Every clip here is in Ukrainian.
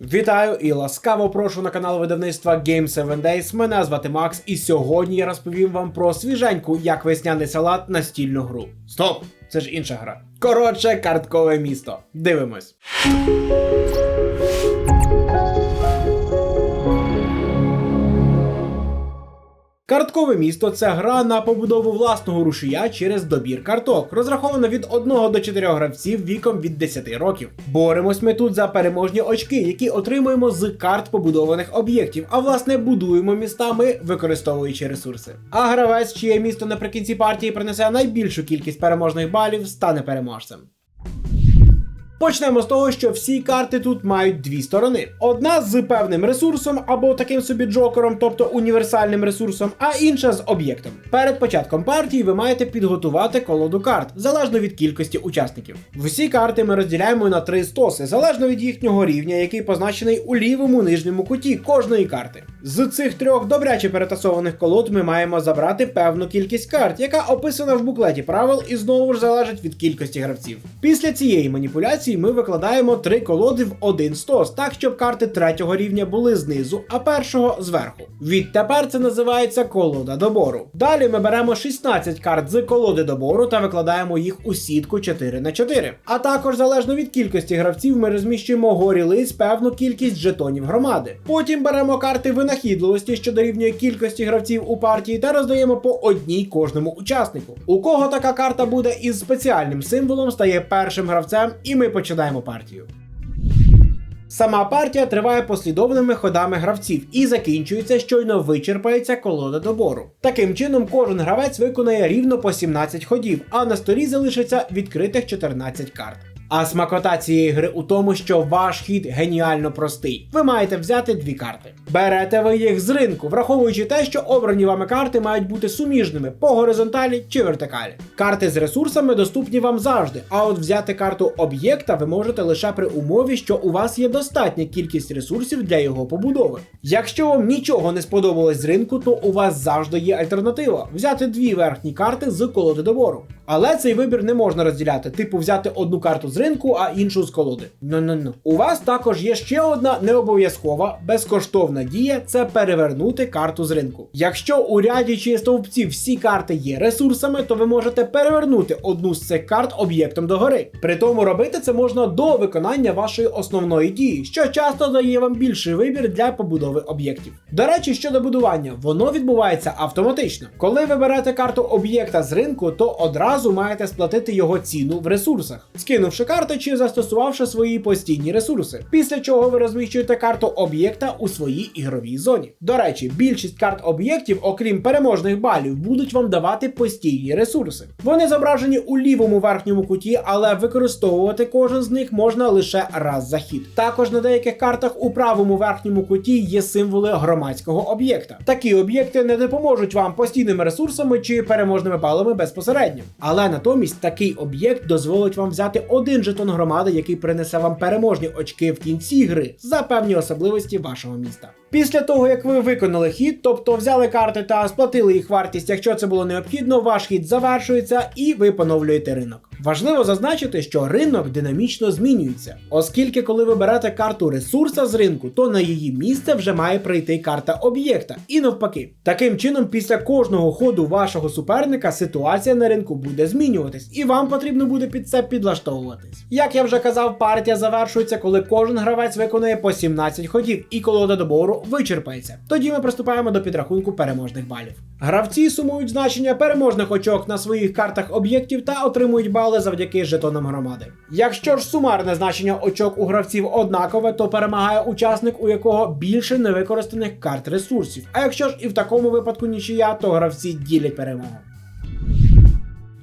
Вітаю і ласкаво прошу на канал видавництва Game 7 Days. Мене звати Макс, і сьогодні я розповім вам про свіженьку, як весняний салат настільну гру. Стоп! Це ж інша гра. Коротше, карткове місто. Дивимось. Карткове місто це гра на побудову власного рушія через добір карток, розрахована від 1 до 4 гравців віком від 10 років. Боремось ми тут за переможні очки, які отримуємо з карт побудованих об'єктів, а власне будуємо міста ми, використовуючи ресурси. А гравець, чиє місто наприкінці партії принесе найбільшу кількість переможних балів, стане переможцем. Почнемо з того, що всі карти тут мають дві сторони: одна з певним ресурсом або таким собі джокером, тобто універсальним ресурсом, а інша з об'єктом. Перед початком партії ви маєте підготувати колоду карт залежно від кількості учасників. Всі карти ми розділяємо на три стоси, залежно від їхнього рівня, який позначений у лівому нижньому куті кожної карти. З цих трьох добряче перетасованих колод ми маємо забрати певну кількість карт, яка описана в буклеті правил і знову ж залежить від кількості гравців. Після цієї маніпуляції ми викладаємо три колоди в один стос, так щоб карти третього рівня були знизу, а першого зверху. Відтепер це називається колода добору. Далі ми беремо 16 карт з колоди добору та викладаємо їх у сітку 4 на 4. А також залежно від кількості гравців ми розміщуємо горі лист певну кількість жетонів громади. Потім беремо карти винахідливості, що дорівнює кількості гравців у партії, та роздаємо по одній кожному учаснику. У кого така карта буде із спеціальним символом, стає першим гравцем, і ми починаємо партію. Сама партія триває послідовними ходами гравців і закінчується, щойно вичерпається колода добору. Таким чином, кожен гравець виконає рівно по 17 ходів, а на столі залишиться відкритих 14 карт. А смакота цієї гри у тому, що ваш хід геніально простий. Ви маєте взяти дві карти. Берете ви їх з ринку, враховуючи те, що обрані вами карти мають бути суміжними по горизонталі чи вертикалі. Карти з ресурсами доступні вам завжди, а от взяти карту об'єкта ви можете лише при умові, що у вас є достатня кількість ресурсів для його побудови. Якщо вам нічого не сподобалось з ринку, то у вас завжди є альтернатива взяти дві верхні карти з колоди добору. Але цей вибір не можна розділяти, типу взяти одну карту з ринку, а іншу з колоди. Ну-ну-ну. У вас також є ще одна необов'язкова безкоштовна дія це перевернути карту з ринку. Якщо у ряді чи стовпці всі карти є ресурсами, то ви можете перевернути одну з цих карт об'єктом догори. При тому робити це можна до виконання вашої основної дії, що часто дає вам більший вибір для побудови об'єктів. До речі, щодо будування, воно відбувається автоматично. Коли ви берете карту об'єкта з ринку, то одразу маєте сплатити його ціну в ресурсах, скинувши карти чи застосувавши свої постійні ресурси. Після чого ви розміщуєте карту об'єкта у своїй ігровій зоні. До речі, більшість карт об'єктів, окрім переможних балів, будуть вам давати постійні ресурси. Вони зображені у лівому верхньому куті, але використовувати кожен з них можна лише раз за хід. Також на деяких картах у правому верхньому куті є символи громадського об'єкта. Такі об'єкти не допоможуть вам постійними ресурсами чи переможними балами безпосередньо. Але натомість такий об'єкт дозволить вам взяти один жетон громади, який принесе вам переможні очки в кінці гри за певні особливості вашого міста. Після того, як ви виконали хід, тобто взяли карти та сплатили їх вартість, якщо це було необхідно, ваш хід завершується і ви поновлюєте ринок. Важливо зазначити, що ринок динамічно змінюється, оскільки, коли ви берете карту ресурса з ринку, то на її місце вже має прийти карта об'єкта, і навпаки. Таким чином, після кожного ходу вашого суперника ситуація на ринку буде змінюватись, і вам потрібно буде під це підлаштовуватись. Як я вже казав, партія завершується, коли кожен гравець виконує по 17 ходів, і колода добору вичерпається. Тоді ми приступаємо до підрахунку переможних балів. Гравці сумують значення переможних очок на своїх картах об'єктів та отримують бали завдяки жетонам громади. Якщо ж сумарне значення очок у гравців однакове, то перемагає учасник, у якого більше невикористаних карт ресурсів. А якщо ж і в такому випадку нічия, то гравці ділять перемогу.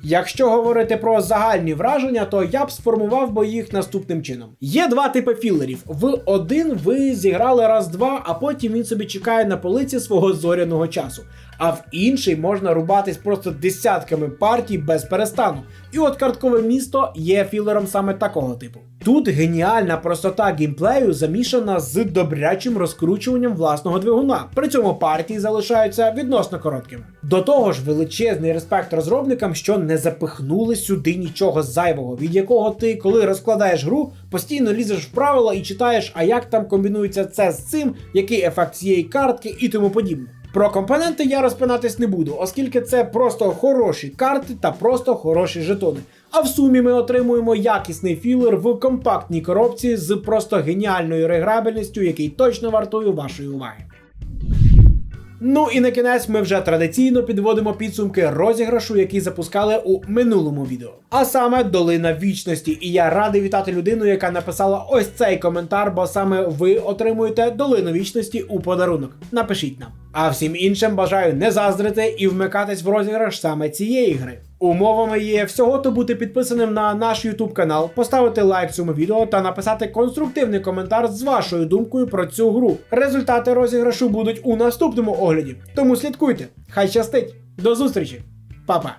Якщо говорити про загальні враження, то я б сформував би їх наступним чином: є два типи філерів. В один ви зіграли раз-два, а потім він собі чекає на полиці свого зоряного часу. А в інший можна рубатись просто десятками партій без перестану. І от карткове місто є філером саме такого типу. Тут геніальна простота геймплею замішана з добрячим розкручуванням власного двигуна. При цьому партії залишаються відносно короткими. До того ж, величезний респект розробникам, що не запихнули сюди нічого зайвого, від якого ти, коли розкладаєш гру, постійно лізеш в правила і читаєш, а як там комбінується це з цим, який ефект цієї картки і тому подібне. Про компоненти я розпинатись не буду, оскільки це просто хороші карти та просто хороші жетони. А в сумі ми отримуємо якісний філер в компактній коробці з просто геніальною реграбельністю, який точно вартує вашої уваги. Ну і на кінець ми вже традиційно підводимо підсумки розіграшу, який запускали у минулому відео. А саме долина вічності. І я радий вітати людину, яка написала ось цей коментар, бо саме ви отримуєте долину вічності у подарунок. Напишіть нам. А всім іншим бажаю не заздрити і вмикатись в розіграш саме цієї гри. Умовами є всього то бути підписаним на наш YouTube канал, поставити лайк цьому відео та написати конструктивний коментар з вашою думкою про цю гру. Результати розіграшу будуть у наступному огляді. Тому слідкуйте. Хай щастить! До зустрічі! Па-па!